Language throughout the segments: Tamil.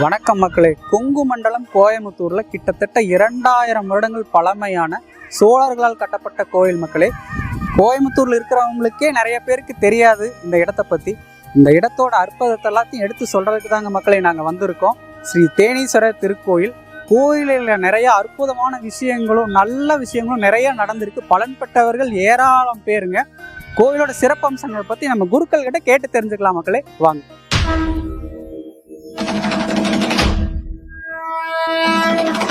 வணக்கம் மக்களே. கொங்கு மண்டலம் கோயமுத்தூர்ல கிட்டத்தட்ட இரண்டாயிரம் வருடங்கள் பழமையான சோழர்களால் கட்டப்பட்ட கோயில் மக்களே. கோயமுத்தூர்ல இருக்கிறவங்களுக்கே நிறைய பேருக்கு தெரியாது இந்த இடத்த பத்தி. இந்த இடத்தோட அற்புதத்தை எல்லாத்தையும் எடுத்து சொல்றதுக்கு தாங்க மக்களே நாங்க வந்திருக்கோம். ஸ்ரீ தேனீஸ்வரர் திருக்கோயில். கோயிலில் நிறைய அற்புதமான விஷயங்களும் நல்ல விஷயங்களும் நிறைய நடந்திருக்கு. பலன் பெற்றவர்கள் ஏராளம் பேருங்க. கோயிலோட சிறப்பம்சங்களை பத்தி நம்ம குருக்கள் கிட்ட கேட்டு தெரிஞ்சுக்கலாம் மக்களே. வாங்க. 味道。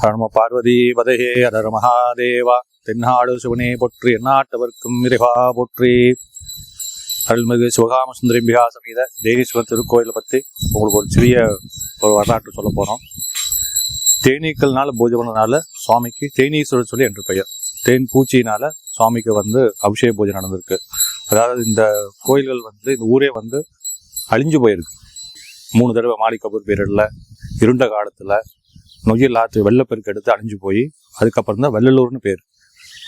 ஹனும பார்வதி வதகே அதர் மகாதேவா தென்னாடு சிவனே போற்றி எந்நாட்டவர்க்கும் இறைவா போற்றி அருள்மிகு சிவகாம சுந்தரிம்பிகா சமீத தேனீஸ்வரர் திருக்கோயிலை பற்றி உங்களுக்கு ஒரு சிறிய ஒரு வரலாற்று சொல்ல போகிறோம் தேனீக்கள்னால பூஜை பண்ணனால சுவாமிக்கு தேனீஸ்வரர் சொல்லி என்று பெயர். தேன் பூச்சினால சுவாமிக்கு வந்து அபிஷேக பூஜை நடந்திருக்கு. அதாவது இந்த கோயில்கள் வந்து இந்த ஊரே வந்து அழிஞ்சு போயிருக்கு. மூணு தடவை மாலிகபூர் பீரியடில் இருண்ட காலத்தில் நொய்யல் ஆற்று வெள்ளப்பெருக்கு எடுத்து அழிஞ்சு போய் அதுக்கப்புறம் தான் வெள்ளலூர்னு பேர்.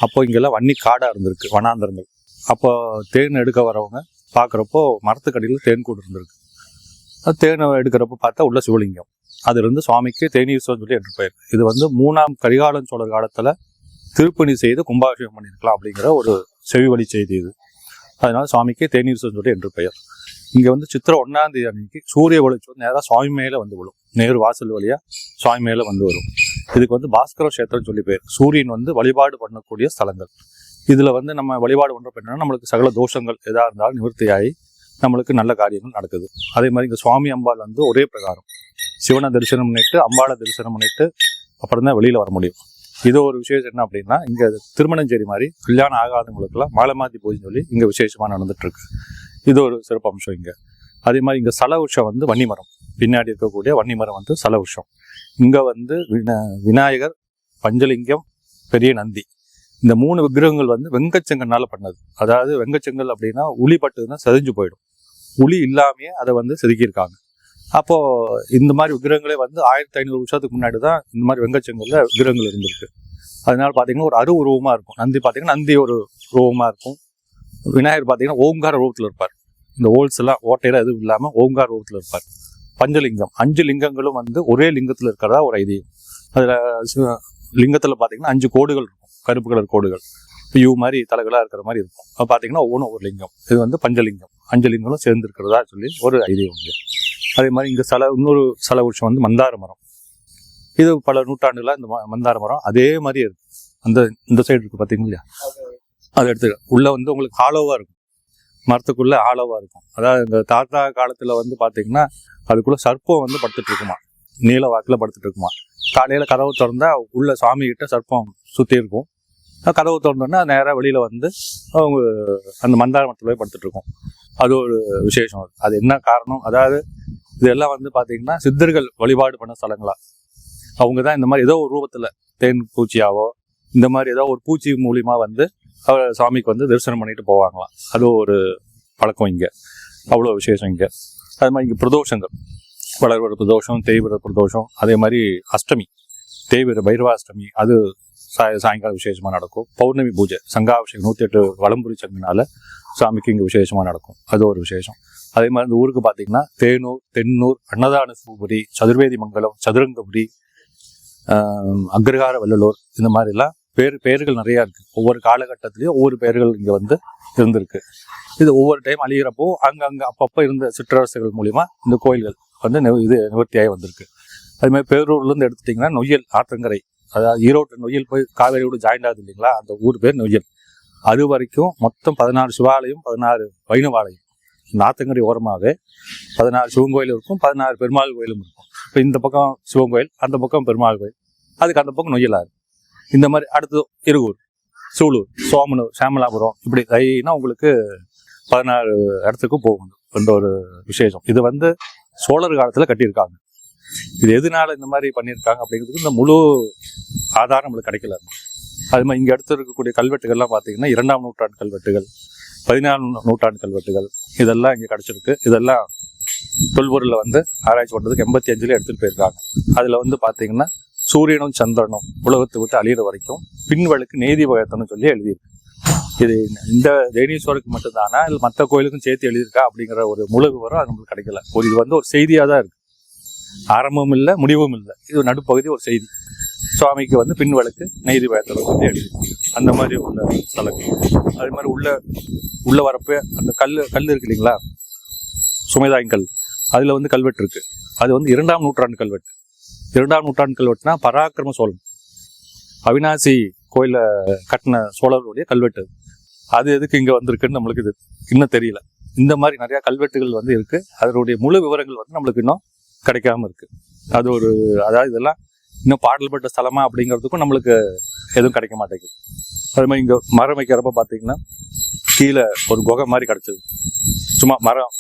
அப்போ இங்கெல்லாம் வன்னி காடாக இருந்திருக்கு வனாந்தரங்கள். அப்போ தேன் எடுக்க வரவங்க பார்க்குறப்போ மரத்துக்கடியில் தேன் கூடு இருந்திருக்கு. அது தேனை எடுக்கிறப்போ பார்த்தா உள்ள சிவலிங்கம். அதுலேருந்து சுவாமிக்கு தேனீஸ்வரர் சொல்லி என்று பெயர் இது வந்து மூணாம் கரிகாலன் சோழர் காலத்தில் திருப்பணி செய்து கும்பாபிஷேகம் பண்ணியிருக்கலாம் அப்படிங்கிற ஒரு செவி வழி செய்தி இது. அதனால சுவாமிக்கு தேனீஸ்வரர் சொல்லி என்று பெயர். இங்கே வந்து சித்திரை ஒன்றாம் தேதி அன்னைக்கு சூரிய வெளிச்சம் நேராக சுவாமி மேலே வந்து விழும். நேரு வாசல் வழியாக சுவாமி மேலே வந்து வரும். இதுக்கு வந்து பாஸ்கர கஷேத்திரம் சொல்லி பேர். சூரியன் வந்து வழிபாடு பண்ணக்கூடிய ஸ்தலங்கள். இதில் வந்து நம்ம வழிபாடு பண்ணுறப்ப என்னன்னா நம்மளுக்கு சகல தோஷங்கள் எதாக இருந்தாலும் நிவர்த்தியாகி நம்மளுக்கு நல்ல காரியங்கள் நடக்குது. அதே மாதிரி இங்கே சுவாமி அம்பாள் வந்து ஒரே பிரகாரம். சிவனை தரிசனம் பண்ணிட்டு அம்பாளை தரிசனம் பண்ணிட்டு அப்புறம் தான் வெளியில் வர முடியும். இது ஒரு விசேஷம் என்ன அப்படின்னா இங்கே திருமணஞ்சேரி மாதிரி கல்யாணம் ஆகாதவங்களுக்குலாம் மாலை மாத்தி பூஜைன்னு சொல்லி இங்கே விசேஷமாக நடந்துட்டு இருக்கு. இது ஒரு சிறப்பு அம்சம் இங்கே. அதே மாதிரி இங்கே சல உஷம் வந்து வன்னிமரம் பின்னாடி இருக்கக்கூடிய வன்னிமரம் வந்து சல உஷம் இங்கே வந்து வினா விநாயகர் பஞ்சலிங்கம் பெரிய நந்தி. இந்த மூணு விக்கிரகங்கள் வந்து வெங்கச்செங்கல்னால பண்ணது. அதாவது வெங்கச்செங்கல் அப்படின்னா உளி பட்டுதுன்னா செதிஞ்சு போயிடும். உளி இல்லாமையே அதை வந்து செதுக்கியிருக்காங்க. அப்போது இந்த மாதிரி விக்கிரகங்களே வந்து ஆயிரத்தி ஐநூறு வருஷத்துக்கு முன்னாடி தான் இந்த மாதிரி வெங்கச்செங்கல்ல விக்கிரகங்கள் இருந்திருக்கு. அதனால பார்த்தீங்கன்னா ஒரு அரு உருவமாக இருக்கும். நந்தி பார்த்தீங்கன்னா நந்தி ஒரு உருவமாக இருக்கும். விநாயகர் பார்த்தீங்கன்னா ஓங்கார ரூபத்தில் இருப்பார். இந்த ஹோல்ஸ் எல்லாம் ஓட்டையில எதுவும் இல்லாமல் ஓங்கார ரூபத்தில் இருப்பார். பஞ்சலிங்கம் அஞ்சு லிங்கங்களும் வந்து ஒரே லிங்கத்தில் இருக்கிறதா ஒரு ஐதீகம். அதில் லிங்கத்தில் பார்த்தீங்கன்னா அஞ்சு கோடுகள் இருக்கும். கருப்பு கலர் கோடுகள். யூ மாதிரி தலைகளாக இருக்கிற மாதிரி இருக்கும். அப்போ பார்த்தீங்கன்னா ஒவ்வொன்றும் ஒரு லிங்கம். இது வந்து பஞ்சலிங்கம். அஞ்சு லிங்கங்களும் சேர்ந்துருக்கிறதா சொல்லி ஒரு ஐதீகம் உண்டு. அதே மாதிரி இங்கே சில இன்னொரு சில உருஷம் வந்து மந்தார மரம். இது பல நூற்றாண்டுகளாக இந்த மந்தார மரம் அதே மாதிரி இருக்கும் அந்த இந்த சைடு இருக்குது பார்த்தீங்களா இல்லையா? அதை எடுத்துக்கலாம் உள்ளே வந்து உங்களுக்கு ஹாலோவாக இருக்கும். மரத்துக்குள்ளே ஹாலோவாக இருக்கும். அதாவது இந்த தாத்தா காலத்தில் வந்து பார்த்தீங்கன்னா அதுக்குள்ளே சர்ப்பம் வந்து படுத்துட்டு இருக்குமா? நீல வாக்கில் படுத்துட்டு இருக்குமா? காலையில் கதவு திறந்தால் உள்ள சாமிக்கிட்ட சர்ப்பம் சுற்றி இருக்கும். கதவு திறந்தோன்னா நேராக வெளியில் வந்து அவங்க அந்த மந்தார மரத்தில் போய் படுத்துட்டு இருக்கும். அது ஒரு விசேஷம். அது. அது என்ன காரணம்? அதாவது இதெல்லாம் வந்து பார்த்திங்கன்னா சித்தர்கள் வழிபாடு பண்ண ஸ்தலங்களா? அவங்க தான் இந்த மாதிரி ஏதோ ஒரு ரூபத்தில் தேன் பூச்சியாவோ இந்த மாதிரி ஏதோ ஒரு பூச்சி மூலியமாக வந்து அவர் சாமிக்கு வந்து தரிசனம் பண்ணிட்டு போவாங்களாம். அது ஒரு பழக்கம் இங்கே. அவ்வளோ விசேஷம் இங்கே. அது மாதிரி இங்கே பிரதோஷங்கள். வளர்வர பிரதோஷம் தேய்விர பிரதோஷம் அதே மாதிரி அஷ்டமி தேய்விர பைரவாஷ்டமி அது சாய சாயங்காலம் விசேஷமாக நடக்கும். பௌர்ணமி பூஜை சங்காபிஷேகம் நூற்றி எட்டு வளம்புரி சங்கினால சாமிக்கு இங்கே விசேஷமாக நடக்கும். அது ஒரு விசேஷம். அதே மாதிரி இந்த ஊருக்கு பார்த்தீங்கன்னா தேனூர் தென்னூர் அன்னதான சூபுரி சதுர்வேதி மங்கலம் சதுரங்கபுரி அக்ரகார அக்ரஹார இந்த மாதிரிலாம் பேர் பெயர்கள் நிறையா இருக்குது ஒவ்வொரு காலகட்டத்திலையும் ஒவ்வொரு பெயர்கள் இங்கே வந்து இருந்திருக்கு. இது ஒவ்வொரு டைம் அழிகிறப்போ அங்கங்கே அப்பப்போ இருந்த சிற்றரசுகள் மூலிமா இந்த கோயில்கள் வந்து நிவ- இது நிவர்த்தியாகி வந்திருக்கு. அது மாதிரி பேரூர்லேருந்து எடுத்துட்டிங்கன்னா நொய்யல் ஆற்றங்கரை அதாவது ஈரோட்டு நொய்யல் போய் காவேரியோடு ஜாயிண்ட் ஆகுது இல்லைங்களா? அந்த ஊர் பேர் நொய்யல். அது வரைக்கும் மொத்தம் பதினாறு சிவாலயம் பதினாறு வைணவாலயம். இந்த ஆத்தங்கரை ஓரமாகவே பதினாறு சிவன் கோயில் இருக்கும் பதினாறு பெருமாள் கோயிலும் இருக்கும். இப்போ இந்த பக்கம் சிவன் கோயில் அந்த பக்கம் பெருமாள் கோயில். அதுக்கு அந்த பக்கம் நொய்யலாறு இந்த மாதிரி அடுத்து இருகூர் சூலூர் சோமனூர் சாமலாபுரம் இப்படி கைனா உங்களுக்கு பதினாறு இடத்துக்கு போகும். என்ற ஒரு விசேஷம். இது வந்து சோழர் காலத்தில் கட்டியிருக்காங்க. இது எதனால இந்த மாதிரி பண்ணியிருக்காங்க அப்படிங்கிறதுக்கு இந்த முழு ஆதாரம் நம்மளுக்கு கிடைக்கல. அது மாதிரி இங்கே அடுத்து இருக்கக்கூடிய கல்வெட்டுகள்லாம் பார்த்தீங்கன்னா இரண்டாம் நூற்றாண்டு கல்வெட்டுகள் பதினாலாம் நூற்றாண்டு கல்வெட்டுகள் இதெல்லாம் இங்கே கிடச்சிருக்கு. இதெல்லாம் தொல்பொருளில் வந்து ஆராய்ச்சி பண்ணுறதுக்கு எண்பத்தி அஞ்சுல எடுத்துகிட்டு போயிருக்காங்க. அதில் வந்து பார்த்தீங்கன்னா சூரியனும் சந்திரனும் உலகத்தை விட்டு அழியிற வரைக்கும் பின்வழுக்கு நீதி வகத்தன்னு சொல்லி எழுதியிருக்கு. இது இந்த தேனீஸ்வருக்கு மட்டும்தானா? இல்லை மற்ற கோயிலுக்கும் சேர்த்து எழுதியிருக்கா? அப்படிங்கிற ஒரு முழு விவரம் அது நம்மளுக்கு கிடைக்கல. ஒரு இது வந்து ஒரு செய்தியாக தான் இருக்கு. ஆரம்பமும் இல்லை முடிவும் இல்லை. இது நடுப்பகுதி ஒரு செய்தி. சுவாமிக்கு வந்து பின்வழுக்கு நெய்தி பயத்தில் சொல்லி எழுதி அந்த மாதிரி உள்ள தலை அது மாதிரி உள்ள உள்ள வரப்போ அந்த கல் கல் இருக்கு இல்லைங்களா? சுமைதாயங்கல் அதில் வந்து கல்வெட்டு இருக்கு. அது வந்து இரண்டாம் நூற்றாண்டு கல்வெட்டு. இரண்டாம் நூற்றாண்டு கல்வெட்டுனா பராக்கிரம சோழன். அவினாசி கோயில கட்டின சோழர்களுடைய கல்வெட்டு. அது. எதுக்கு இங்க வந்திருக்குன்னு நம்மளுக்கு இது இன்னும் தெரியல. இந்த மாதிரி நிறைய கல்வெட்டுகள் வந்து இருக்கு. அதனுடைய முழு விவரங்கள் வந்து நம்மளுக்கு இன்னும் கிடைக்காம இருக்கு. அது ஒரு அதாவது இதெல்லாம் இன்னும் பாடல்பட்ட ஸ்தலமா அப்படிங்கிறதுக்கும் நம்மளுக்கு எதுவும் கிடைக்க மாட்டேங்குது. அது மாதிரி இங்கே மரம் வைக்கிறப்ப பார்த்தீங்கன்னா கீழே ஒரு குகை மாதிரி கிடச்சிது. சும்மா மரம்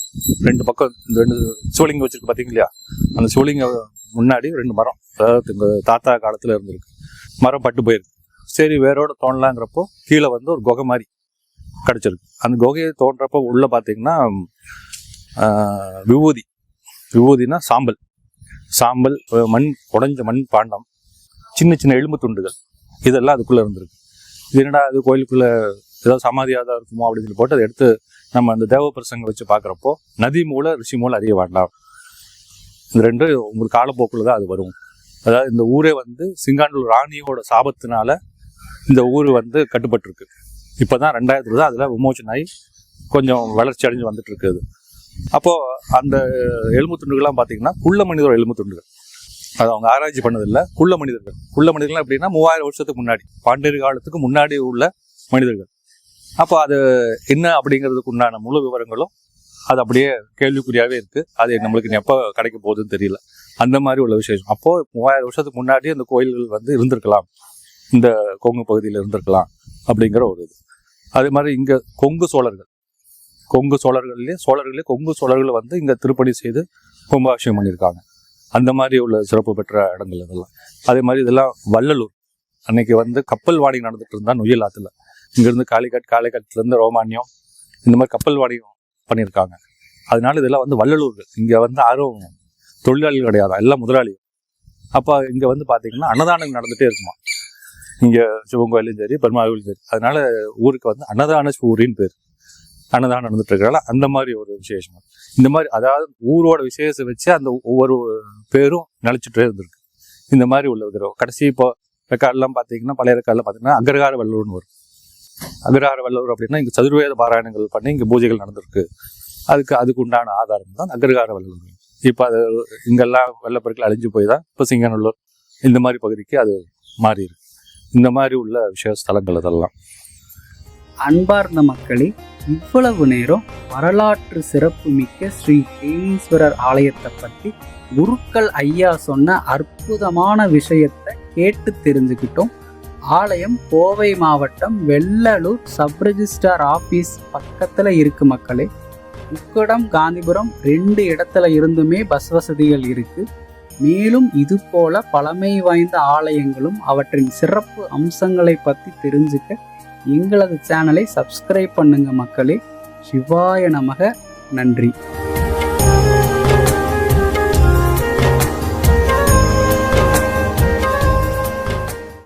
ரெண்டு பக்கம் இந்த ரெண்டு சிவலிங்கம் வச்சிருக்கு பாத்தீங்க இல்லையா அந்த சிவலிங்கம் முன்னாடி ரெண்டு மரம் அதாவது எங்க தாத்தா காலத்தில் இருந்திருக்கு. மரம் பட்டு போயிருக்கு. சரி வேரோட தோணலாங்கிறப்போ கீழே வந்து ஒரு குகை மாதிரி கிடச்சிருக்கு. அந்த குகையை தோன்றப்போ உள்ளே பார்த்தீங்கன்னா விபூதி. விபூதினா சாம்பல். சாம்பல் மண் உடைஞ்ச மண் பாண்டம். சின்ன சின்ன எலும்பு துண்டுகள். இதெல்லாம் அதுக்குள்ளே இருந்திருக்கு. இது என்னடா அது கோயிலுக்குள்ளே ஏதாவது சமாதியாக தான் இருக்குமோ அப்படின்னு சொல்லி போட்டு அதை எடுத்து நம்ம அந்த தேவ பிரசங்க வச்சு பார்க்குறப்போ நதி மூல ரிஷி மூலம் அறிய வேண்டாம் இந்த ரெண்டு உங்களுக்கு காலப்போக்கில் தான் அது வரும். அதாவது இந்த ஊரே வந்து சிங்காண்டூர் ராணியோட சாபத்தினால இந்த ஊர் வந்து கட்டுப்பட்டிருக்கு. இப்போதான் ரெண்டாயிரத்துல தான் அதில் விமோச்சனாகி கொஞ்சம் வளர்ச்சி அடைஞ்சு வந்துட்டு இருக்குது அப்போது அந்த எலும்பு துண்டுகள்லாம் பார்த்தீங்கன்னா குள்ள மனிதர் எலும்பு துண்டுகள் அது அவங்க ஆராய்ச்சி பண்ணதில்லை குள்ள மனிதர்கள். குள்ள மனிதர்கள் எப்படின்னா மூவாயிரம் வருஷத்துக்கு முன்னாடி பாண்டியர் காலத்துக்கு முன்னாடி உள்ள மனிதர்கள். அப்போ அது என்ன அப்படிங்கிறதுக்கு உண்டான முழு விவரங்களும் அது அப்படியே கேள்விக்குறியாகவே இருக்குது அது நம்மளுக்கு இனி எப்போ கிடைக்க போகுதுன்னு தெரியல. அந்த மாதிரி உள்ள விசேஷம். அப்போது மூவாயிரம் வருஷத்துக்கு முன்னாடி அந்த கோயில்கள் வந்து இருந்திருக்கலாம். இந்த கொங்கு பகுதியில் இருந்திருக்கலாம் அப்படிங்கிற ஒரு இது. அதே மாதிரி இங்கே கொங்கு சோழர்கள். கொங்கு சோழர்கள்லேயே சோழர்களே கொங்கு சோழர்கள் வந்து இங்கே திருப்பணி செய்து கும்பாபிஷேகம் பண்ணியிருக்காங்க. அந்த மாதிரி உள்ள சிறப்பு பெற்ற இடங்கள் இதெல்லாம். அதே மாதிரி இதெல்லாம் வள்ளலூர். அன்னைக்கு வந்து கப்பல் வாணி நடந்துட்டு இருந்தா நொய்யல் ஆற்றுல இங்கேருந்து காளிகாட் காளிகாட்லேருந்து ரோமானியம் இந்த மாதிரி கப்பல் வாணிகம் பண்ணியிருக்காங்க. அதனால இதெல்லாம் வந்து வள்ளலூர்கள். இங்கே வந்து யாரும் தொழிலாளிகள் கிடையாது எல்லாம் முதலாளி அப்போ இங்கே வந்து பார்த்தீங்கன்னா அன்னதானம் நடந்துகிட்டே இருக்குமா? இங்கே சிவன் கோயிலும் சரி பெருமாள் சரி. அதனால ஊருக்கு வந்து அன்னதான ஊரின்னு பேர். அன்னதானம் நடந்துட்டு இருக்கிறால அந்த மாதிரி ஒரு விசேஷம். இந்த மாதிரி அதாவது ஊரோட விசேஷத்தை வச்சு அந்த ஒவ்வொரு பேரும் நிலைச்சிட்டே இருந்திருக்கு. இந்த மாதிரி உள்ள இருக்கிறோம் கடைசி இப்போ ரெக்கார்டெலாம் பார்த்தீங்கன்னா பழைய ரெக்கார்டில் பார்த்தீங்கன்னா அக்ரகார வல்லூர்னு வரும். அக்ரகார வல்லூர் அப்படின்னா இங்கே சதுர்வேத பாராயணங்கள் பண்ணி இங்கே பூஜைகள் நடந்திருக்கு. அதுக்கு அதுக்கு உண்டான ஆதாரம் தான் அகரகார வல்லூர் இப்போ அது இங்கெல்லாம் வெள்ளப்பெருக்கில் அழிஞ்சு போய் தான் இப்போ சிங்கநல்லூர் இந்த மாதிரி பகுதிக்கு அது மாறி இருக்கு இந்த மாதிரி உள்ள விஷய ஸ்தலங்கள் இதெல்லாம் அன்பார்ந்த மக்களே இவ்வளவு நேரம் வரலாற்று சிறப்புமிக்க ஸ்ரீ தேவீஸ்வரர் ஆலயத்தை பற்றி குருக்கள் ஐயா சொன்ன அற்புதமான விஷயத்தை கேட்டு தெரிஞ்சுக்கிட்டோம். ஆலயம் கோவை மாவட்டம் வெள்ளலூர் சப் ஆஃபீஸ் பக்கத்தில் பக்கத்துல இருக்கு மக்களே. உக்கடம் காந்திபுரம் ரெண்டு இடத்துல இருந்துமே பஸ் வசதிகள் இருக்கு. மேலும் இது போல பழமை வாய்ந்த ஆலயங்களும் அவற்றின் சிறப்பு அம்சங்களை பற்றி தெரிஞ்சுக்க எங்களது சேனலை சப்ஸ்கிரைப் பண்ணுங்க மக்களே. சிவாய நமக. நன்றி.